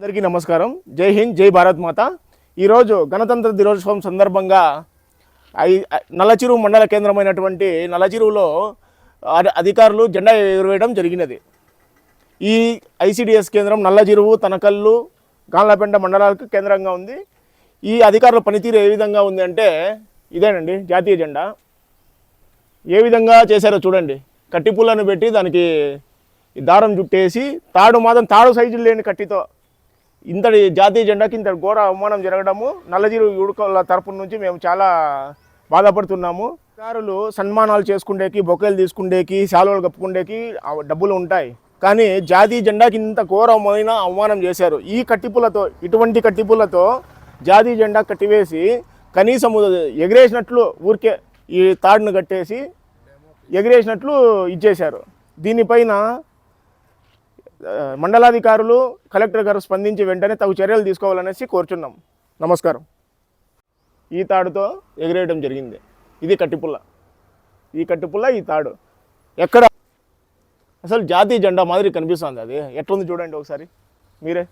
అందరికీ నమస్కారం. జై హింద్ జై భారత్ మాత. ఈరోజు గణతంత్ర దినోత్సవం సందర్భంగా ఐ- ఐ- నల్లచిరువు మండల కేంద్రమైనటువంటి నల్లచిరువులో అధి- అధికారులు జెండా ఎగురవేయడం జరిగినది. ఈ ఐసిడిఎస్ కేంద్రం నల్లచిరువు తనకల్లు గాన్లపెండ మండలాలకు కేంద్రంగా ఉంది. ఈ అధికారుల పనితీరు ఏ విధంగా ఉంది అంటే ఇదేనండి జాతీయ జెండా. ఏ విధంగా చేశారో చూడండి. కట్టిపుల్లను పెట్టి దానికి దారం చుట్టేసి తాడు మాత్రం తాడు సైజులు లేని కట్టితో ఇంతటి జాతీయ జెండాకి ఇంత ఘోర అవమానం జరగడము నల్లజీరు యువకుల తరపు నుంచి మేము చాలా బాధపడుతున్నాము. అధికారులు సన్మానాలు చేసుకుండేకి బొకేలు తీసుకుండేకి శాలువలు కప్పుకుండేకి డబ్బులు ఉంటాయి. కానీ జాతీయ జెండాకి ఇంత ఘోరమైన అవమానం చేశారు. ఈ కట్టిపులతో ఇటువంటి కట్టిపులతో జాతీయ జెండా కట్టివేసి కనీసం ఎగిరేసినట్లు ఊరికే ఈ తాడును కట్టేసి ఎగిరేసినట్లు ఇచ్చేశారు. దీనిపైన మండలాధికారులు కలెక్టర్ గారు స్పందించి వెంటనే తగు చర్యలు తీసుకోవాలనేసి కోరుచున్నాం. నమస్కారం. ఈ తాడుతో ఎగిరేయడం జరిగింది. ఇది కట్టిపుల్ల. ఈ కట్టిపుల్ల ఈ తాడు. ఎక్కడ? అసలు జాతీయ జెండా మాదిరి కనిపిస్తుంది అది. ఎట్లుంది చూడండి ఒకసారి. మీరే.